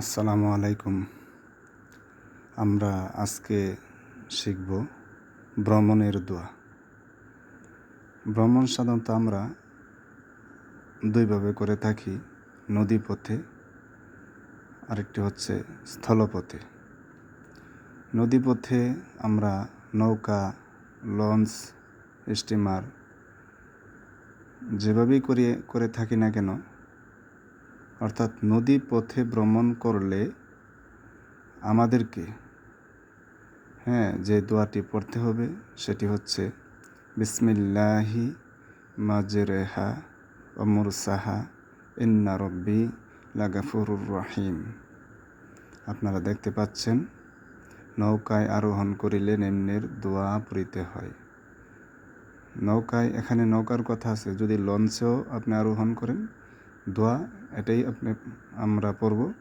আসসালামু আলাইকুম। আমরা আজকে শিখব ভ্রমণের দোয়া। ভ্রমণ সাধারণত আমরা দুইভাবে করে থাকি, নদী পথে, আরেকটি হচ্ছে স্থলপথে নদী পথে আমরা নৌকা, লঞ্চ, স্টিমার যেভাবেই করে করে থাকি না কেন অর্থাৎ নদী পথে ভ্রমণ করলে আমাদেরকে হ্যাঁ যে দোয়াটি পড়তে হবে সেটি হচ্ছে, বিসমিল্লাহি মাজরেহা অমরসাহা ইন্না রব্বি লাগাফুরুর রহিম। আপনারা দেখতে পাচ্ছেন, নৌকায় আরোহণ করিলে নিম্নের দোয়া পড়িতে হয়। নৌকায়, এখানে নৌকার কথা আছে, যদি লঞ্চেও আপনি আরোহণ করেন দোয়া, এটাই আপনি, আমরা পড়ব।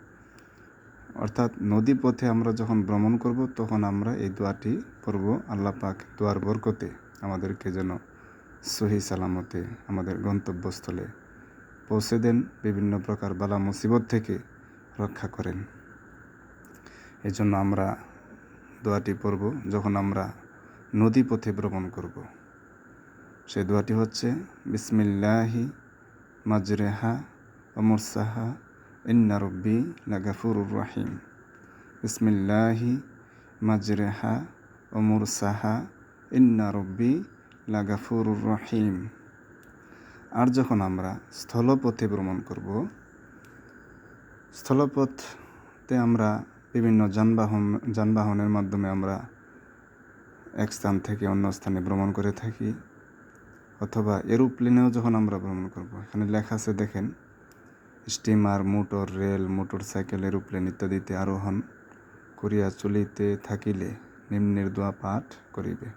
অর্থাৎ নদী পথে আমরা যখন ভ্রমণ করব, তখন আমরা এই দোয়াটি পড়ব আল্লাহ পাক দোয়ার বরকতে। আমাদেরকে যেন সহি সালামতে আমাদের গন্তব্যস্থলে পৌঁছে দেন, বিভিন্ন প্রকার বালা মুসিবত থেকে রক্ষা করেন। এই জন্য আমরা দোয়াটি পড়ব যখন আমরা নদী পথে ভ্রমণ করব। সে দোয়াটি হচ্ছে, বিসমিল্লাহি মাজরেহা অমরসাহা ইন্না রব্বি লাগাফুরুর রাহিম বিসমিল্লাহি মাজরেহা অমরসাহা ইন্না রব্বি লাগাফুরুর রহিম আর যখন আমরা স্থলপথে ভ্রমণ করব, স্থলপথতে আমরা বিভিন্ন যানবাহন, যানবাহনের মাধ্যমে আমরা এক স্থান থেকে অন্য স্থানে ভ্রমণ করে থাকি, অথবা এরোপ্লেনেও যখন আমরা ভ্রমণ করব, এখানে লেখা আছে, দেখেন steamer, motor, rail motor cycle aeroplane ইত্যাদিতে আরোহণ করিয়া চলিতে থাকিলে নিম্নের দোয়া পাঠ করিবে।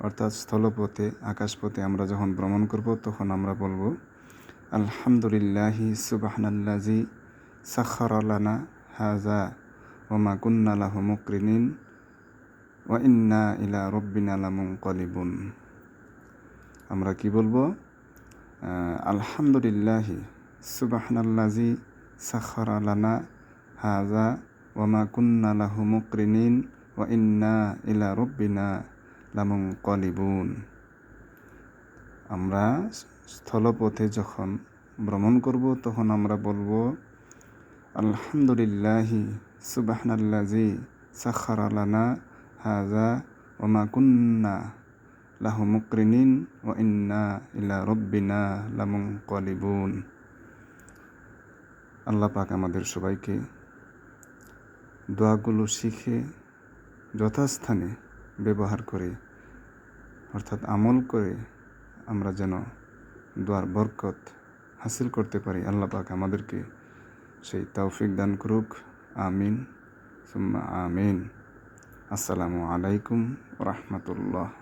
অর্থাৎ স্থলপথে, আকাশপথে আমরা যখন ভ্রমণ করব, তখন আমরা বলব, আলহামদুলিল্লাহি সুবাহনাল্লাজি সাক্ষরালানা হাজা ওমা কুন্নালাহ মুকরিনিন ওয়া ইন্না ইলা রব্বিনা লামুন কলিবুন আমরা কি বলব? আলহামদুলিল্লাহি সুবাহনাল্লাজি সাখরা লানা হাজা ওমা কুন্না লাহু মুকরিনিন ওয়া ইন্না ইলা রব্বিনা লামুং কলিবুন আমরা স্থলপথে যখন ভ্রমণ করব, তখন আমরা বলব, আলহামদুলিল্লাহি সুবাহনাল্লাজি সাখরা হাজা ওমা কুন্না লাহু মুকরিনিন ও ইন্না ইলা রব্বিনা লামুং কলিবুন আল্লাহ পাক আমাদের সবাইকে দোয়াগুলো শিখে যথাস্থানে ব্যবহার করে, অর্থাৎ আমল করে আমরা যেন দোয়ার বরকত হাসিল করতে পারি। আল্লাহ পাক আমাদেরকে সেই তৌফিক দান করুক। আমিন। সুম্মা আমিন। আসসালামু আলাইকুম রহমতুল্লাহ।